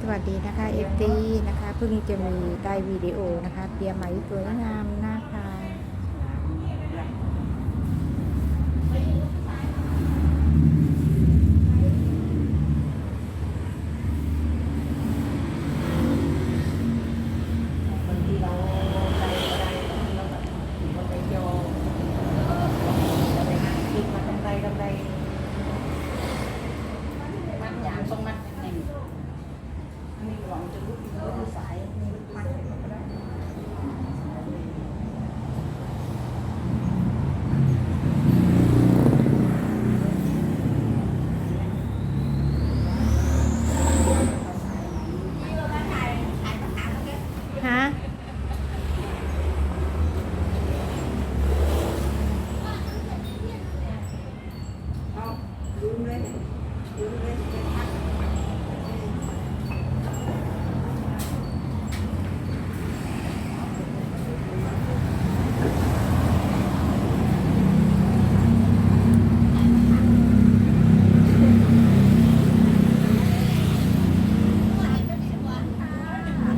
สวัสดีนะคะเอฟซีนะคะเพิ่งจะมีได้วิดีโอนะคะ เตรียมไหมสวยงามนะคะ บางทีเราได้ได้เราแบบถึงเราไปโยงเราไปหาคิดมาทำไรทำไรมัดยางต้องมัดหนึ่งอันนี้หวังจะลุกก็คือสายมีมัดก็ได้ ฮะ เอาลืมเลยลืมเลยเป็นมัด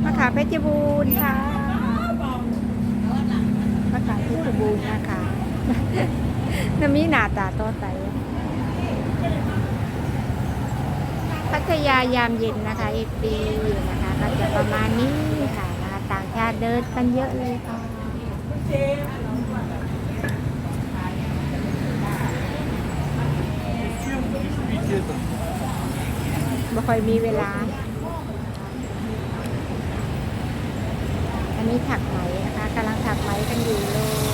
มะขาเพชรบูรณ์ค่ะมะขาเพชรบูรณ์นะคะน้ำมีหน้าตาโตใสพัทยายามเย็นนะคะเอฟซีนะคะก็จะประมาณนี้ค่ะนะคะต่างชาติเดินกันเยอะเลยค่ะไม่ค่อยมีเวลา อัน นี้ถักไหมนะคะกำลังถักไหมกันอยู่เลย